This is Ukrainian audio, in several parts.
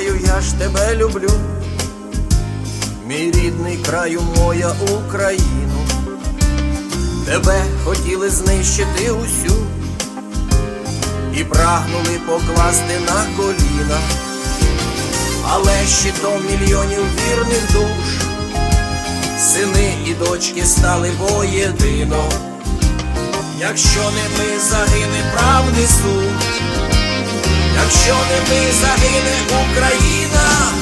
я ж тебе люблю, мій рідний краю, моя Україну, тебе хотіли знищити усю. І прагнули покласти на коліна, але щитом мільйонів вірних душ, сини і дочки стали воєдино. Якщо не ми загине правди суд, якщо не ми загине Україна,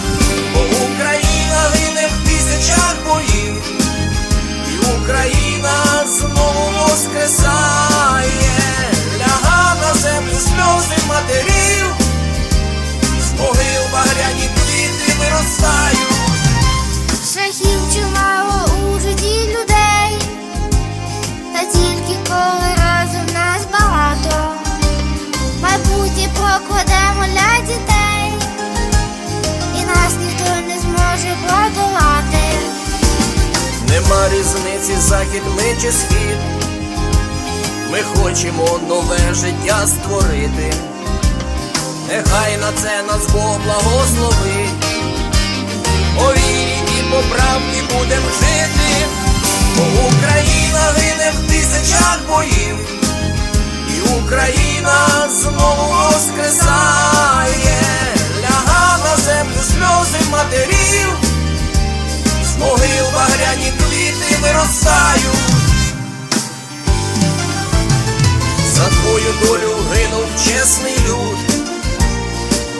різниці захід ми чи схід. Ми хочемо нове життя створити. Нехай на це нас Бог благословить. По вірі і по правді будем жити. Бо Україна гине в тисячах боїв. І Україна знову воскресає. Квіти. За твою долю гинув чесний люд.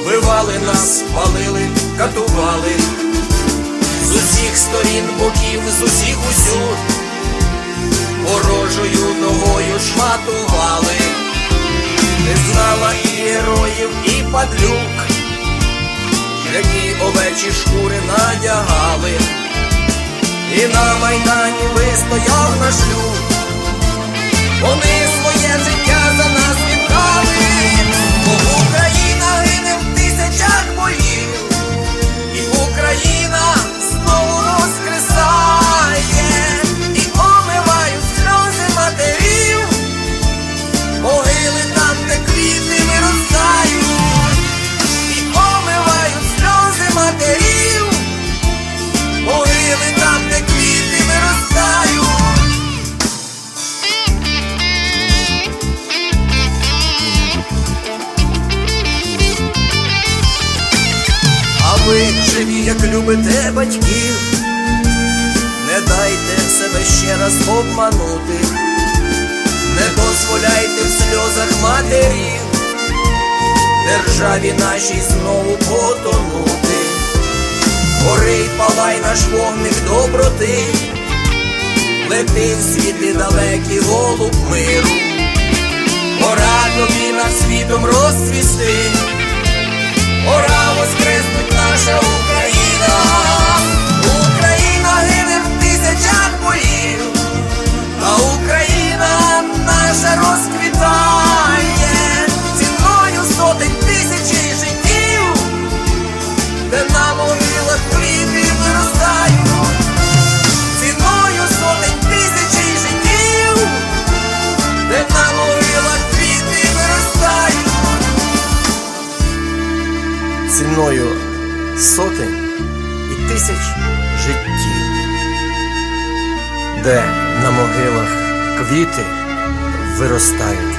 Вбивали нас, палили, катували. З усіх сторін боків, з усіх усюд. Ворожою ногою шматували. Ти знала і героїв, і падлюк, які овечі шкури надягали. І на майдані вистояв наш люд. Вони своє життя ви живі, як любите батьків, не дайте себе ще раз обманути, не дозволяйте в сльозах матерів, державі нашій знову потонути. Горий, палай наш вогник доброти, лети світи далекі голуб миру, ціною сотень і тисяч життів, де на могилах квіти виростають.